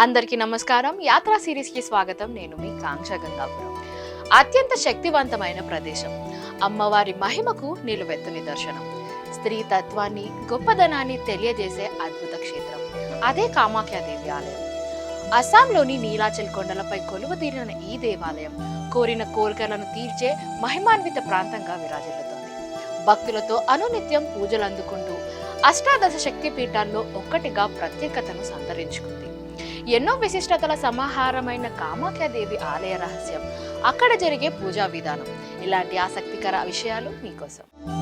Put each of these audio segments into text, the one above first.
అందరికీ నమస్కారం. యాత్రా సిరీస్కి స్వాగతం. నేను మీ కాంక్ష గంగాపురం. అత్యంత శక్తివంతమైన ప్రదేశం. అమ్మవారి మహిమకు నిలువెత్తు నిదర్శనం స్త్రీ తత్వాన్ని గొప్పదనాన్ని తెలియజేసే అద్భుత క్షేత్రం. అదే కామాఖ్యాదేవి ఆలయం. అస్సాంలోని నీలాచల్ కొండలపై కొలువతీరిన ఈ దేవాలయం కోరిన కోరికలను తీర్చే మహిమాన్విత ప్రాంతంగా విరాజిల్లుతుంది. భక్తులతో అనునిత్యం పూజలు అందుకుంటూ అష్టాదశ శక్తి పీఠాల్లో ఒక్కటిగా ప్రత్యేకతను సంతరించుకుంది. ఎన్నో విశిష్టతల సమాహారమైన కామాఖ్యాదేవి ఆలయ రహస్యం. అక్కడ జరిగే పూజా విధానం. ఇలాంటి ఆసక్తికర విషయాలు మీకోసం.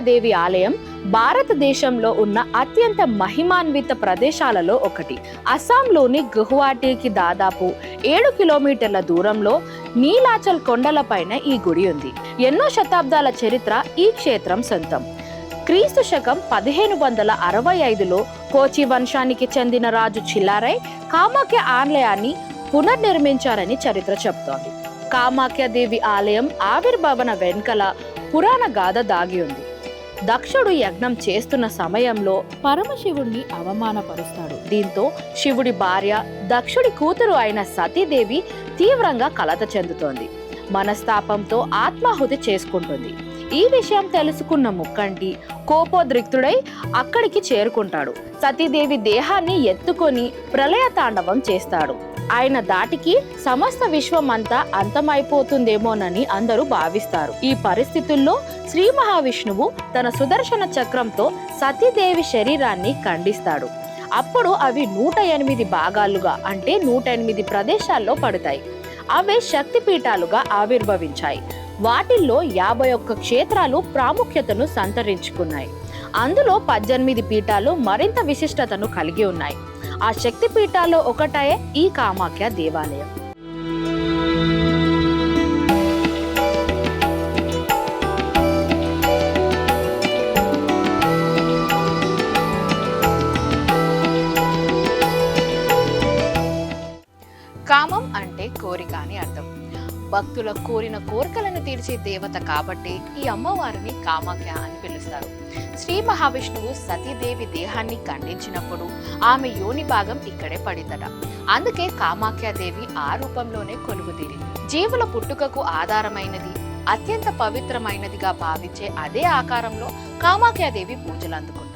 దేవి ఆలయం భారతదేశంలో ఉన్న అత్యంత మహిమాన్విత ప్రదేశాలలో ఒకటి. అస్సాంలోని గుహువాటీకి దాదాపు ఏడు కిలోమీటర్ల దూరంలో నీలాచల్ కొండలపైన ఈ గుడి ఉంది. ఎన్నో శతాబ్దాల చరిత్ర ఈ క్షేత్రం సొంతం. క్రీస్తు శకం పదిహేను వందల అరవై ఐదులో కోచి వంశానికి చెందిన రాజు చిల్లారై కామాఖ్య ఆలయాన్ని పునర్నిర్మించారని చరిత్ర చెబుతోంది. కామాఖ్య దేవి ఆలయం ఆవిర్భవన వెనుకల పురాణ గాథ దాగి ఉంది. దక్షుడు యజ్ఞం చేస్తున్న సమయంలో పరమశివుణ్ణి అవమానపరుస్తాడు. దీంతో శివుడి భార్య దక్షుడి కూతురు అయిన సతీదేవి తీవ్రంగా కలత చెందుతోంది. మనస్తాపంతో ఆత్మాహుతి చేసుకుంటుంది. ఈ విషయం తెలుసుకున్న ముక్కంటి కోపోద్రిక్తుడై అక్కడికి చేరుకుంటాడు. సతీదేవి దేహాన్ని ఎత్తుకొని ప్రళయ తాండవం చేస్తాడు. ఆయన దాటికి సమస్త విశ్వమంతా అంతమైపోతుందేమోనని అందరూ భావిస్తారు. ఈ పరిస్థితుల్లో శ్రీ మహావిష్ణువు తన సుదర్శన చక్రంతో సతీదేవి శరీరాన్ని ఖండిస్తాడు. అప్పుడు అవి నూట ఎనిమిది భాగాలుగా అంటే నూట ఎనిమిది ప్రదేశాల్లో పడతాయి. అవే శక్తిపీఠాలుగా ఆవిర్భవించాయి. వాటిల్లో యాభై ఒక్క క్షేత్రాలు ప్రాముఖ్యతను సంతరించుకున్నాయి. అందులో పద్దెనిమిది పీఠాలు మరింత విశిష్టతను కలిగి ఉన్నాయి. ఆ శక్తి పీఠాల్లో ఒకటే ఈ కామాఖ్య దేవాలయం. కామం అంటే కోరిక అని అర్థం. భక్తుల కోరిన కోరికలను తీర్చే దేవత కాబట్టి ఈ అమ్మవారిని కామాఖ్య అని పిలుస్తారు. శ్రీ మహావిష్ణువు సతీదేవి దేహాన్ని ఖండించినప్పుడు ఆమె యోని భాగం ఇక్కడే పడిందట. అందుకే కామాఖ్యాదేవి ఆ రూపంలోనే కొలువుదీరింది. జీవుల పుట్టుకకు ఆధారమైనది అత్యంత పవిత్రమైనదిగా భావించే అదే ఆకారంలో కామాఖ్యాదేవి పూజలు అందుకుంది.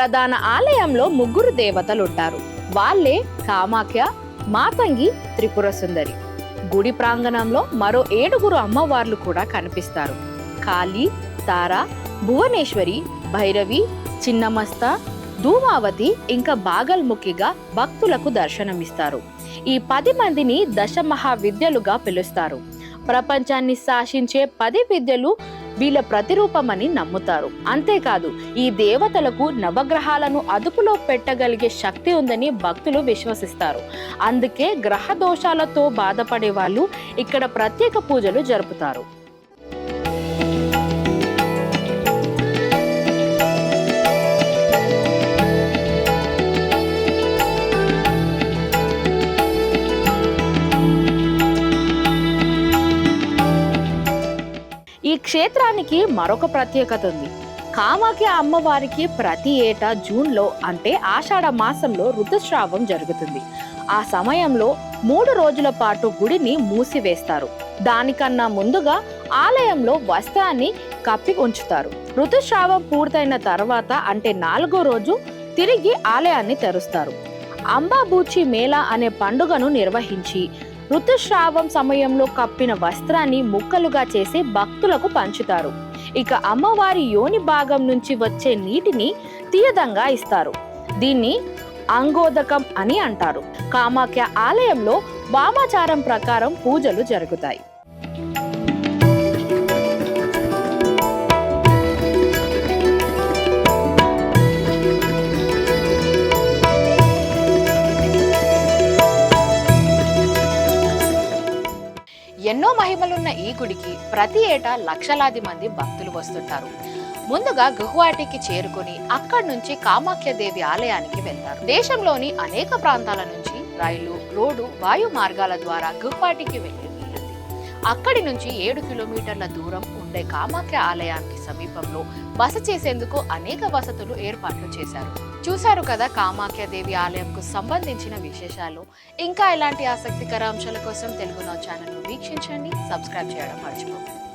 ప్రధాన ఆలయంలో ముగ్గురు దేవతలుంటారు. వాళ్ళే కామాఖ్య మాతంగి త్రిపుర సుందరి. గుడి ప్రాంగణంలో మరో ఏడుగురు అమ్మవార్లు కూడా కనిపిస్తారు. కాళీ తార భువనేశ్వరి భైరవి చిన్నమస్త ధూమావతి ఇంకా బాగల్ముఖిగా భక్తులకు దర్శనమిస్తారు. ఈ పది మందిని దశ మహావిద్యలుగా పిలుస్తారు. ప్రపంచాన్ని శాసించే పది విద్యలు వీళ్ళ ప్రతిరూపమని నమ్ముతారు. అంతేకాదు ఈ దేవతలకు నవగ్రహాలను అదుపులో పెట్టగలిగే శక్తి ఉందని భక్తులు విశ్వసిస్తారు. అందుకే గ్రహ దోషాలతో బాధపడే వాళ్ళు ఇక్కడ ప్రత్యేక పూజలు జరుపుతారు. ఈ క్షేత్రానికి మరొక ప్రత్యేకత ఉంది. కామాఖ్య అమ్మవారికి ప్రతి ఏటా జూన్లో అంటే ఆషాఢ మాసంలో ఋతుస్రావం జరుగుతుంది. ఆ సమయంలో మూడు రోజుల పాటు గుడిని మూసివేస్తారు. దానికన్నా ముందుగా ఆలయంలో వస్త్రాన్ని కప్పి ఉంచుతారు. ఋతుస్రావం పూర్తయిన తర్వాత అంటే నాలుగో రోజు తిరిగి ఆలయాన్ని తెరుస్తారు. అంబాబూచి మేళా అనే పండుగను నిర్వహించి ఋతుస్రావం సమయంలో కప్పిన వస్త్రాన్ని ముక్కలుగా చేసి భక్తులకు పంచుతారు. ఇక అమ్మవారి యోని భాగం నుంచి వచ్చే నీటిని తీయదంగా ఇస్తారు. దీన్ని అంగోదకం అని అంటారు. కామాఖ్య ఆలయంలో వామాచారం ప్రకారం పూజలు జరుగుతాయి. ఎన్నో మహిమలున్న ఈ గుడికి ప్రతి ఏటా లక్షలాది మంది భక్తులు వస్తుంటారు. ముందుగా గుహ్వాటికి చేరుకుని అక్కడి నుంచి కామాఖ్య దేవి ఆలయానికి వెళ్తారు. దేశంలోని అనేక ప్రాంతాల నుంచి రైలు రోడ్డు వాయు మార్గాల ద్వారా గుహ్వాటికి వెళ్ళి అక్కడి నుంచి ఏడు కిలోమీటర్ల దూరం ఉండే కామాఖ్య ఆలయానికి సమీపంలో బస చేసేందుకు అనేక వసతులు ఏర్పాట్లు చేశారు. చూశారు కదా కామాఖ్య దేవి ఆలయంకు సంబంధించిన విశేషాలు. ఇంకా ఇలాంటి ఆసక్తికర అంశాల కోసం తెలుగు నా ఛానల్ వీక్షించండి. సబ్స్క్రైబ్ చేయడం మర్చిపోకండి.